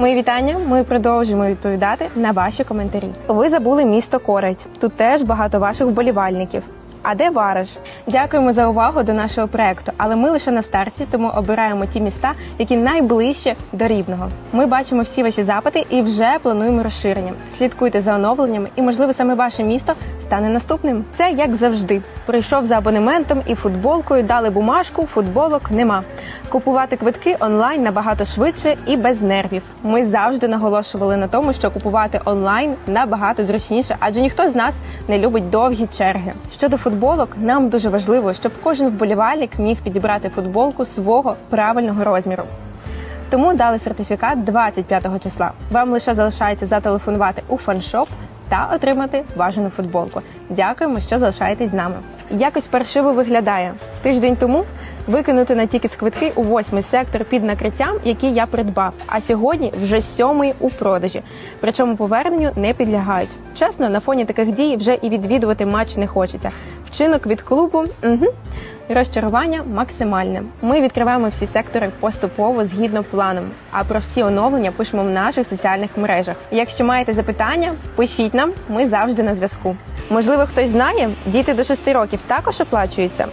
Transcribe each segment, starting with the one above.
Мої вітання. Ми продовжуємо відповідати на ваші коментарі. Ви забули місто Корець. Тут теж багато ваших вболівальників. А де Вараш? Дякуємо за увагу до нашого проекту, але ми лише на старті, тому обираємо ті міста, які найближче до рівного. Ми бачимо всі ваші запити і вже плануємо розширення. Слідкуйте за оновленнями, і можливо саме ваше місто стане наступним. Це як завжди. Прийшов за абонементом і футболкою, дали бумажку, футболок нема. Купувати квитки онлайн набагато швидше і без нервів. Ми завжди наголошували на тому, що купувати онлайн набагато зручніше, адже ніхто з нас не любить довгі черги. Щодо футболок, нам дуже важливо, щоб кожен вболівальник міг підібрати футболку свого правильного розміру. Тому дали сертифікат 25 числа. Вам лише залишається зателефонувати у фаншоп та отримати бажану футболку. Дякуємо, що залишаєтесь з нами. Якось паршиво виглядає тиждень тому. Викинути на тікет квитки у восьмий сектор під накриттям, який я придбав. А сьогодні вже сьомий у продажі. Причому поверненню не підлягають. Чесно, на фоні таких дій вже і відвідувати матч не хочеться. Вчинок від клубу угу. Розчарування максимальне. Ми відкриваємо всі сектори поступово згідно планом. А про всі оновлення пишемо в наших соціальних мережах. Якщо маєте запитання, пишіть нам. Ми завжди на зв'язку. Можливо, хтось знає, діти до 6 років також оплачуються.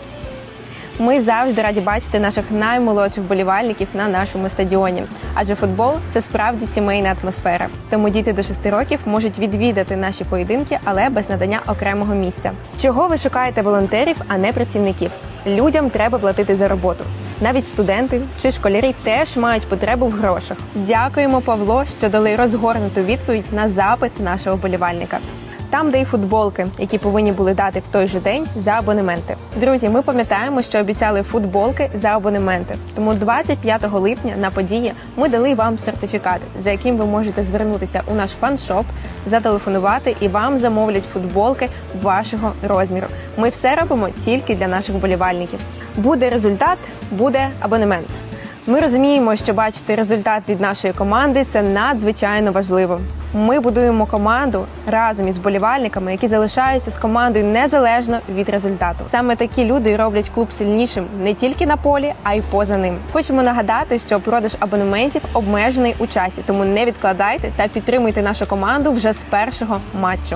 Ми завжди раді бачити наших наймолодших болівальників на нашому стадіоні, адже футбол це справді сімейна атмосфера. Тому діти до 6 років можуть відвідати наші поєдинки, але без надання окремого місця. Чого ви шукаєте волонтерів, а не працівників? Людям треба платити за роботу. Навіть студенти чи школярі теж мають потребу в грошах. Дякуємо, Павло, що дали розгорнуту відповідь на запит нашого болівальника. Там, де й футболки, які повинні були дати в той же день за абонементи. Друзі, ми пам'ятаємо, що обіцяли футболки за абонементи. Тому 25 липня на події ми дали вам сертифікат, за яким ви можете звернутися у наш фан-шоп, зателефонувати і вам замовлять футболки вашого розміру. Ми все робимо тільки для наших болівальників. Буде результат, буде абонемент. Ми розуміємо, що бачити результат від нашої команди це надзвичайно важливо. Ми будуємо команду разом із болівальниками, які залишаються з командою незалежно від результату. Саме такі люди роблять клуб сильнішим не тільки на полі, а й поза ним. Хочемо нагадати, що продаж абонементів обмежений у часі, тому не відкладайте та підтримуйте нашу команду вже з першого матчу.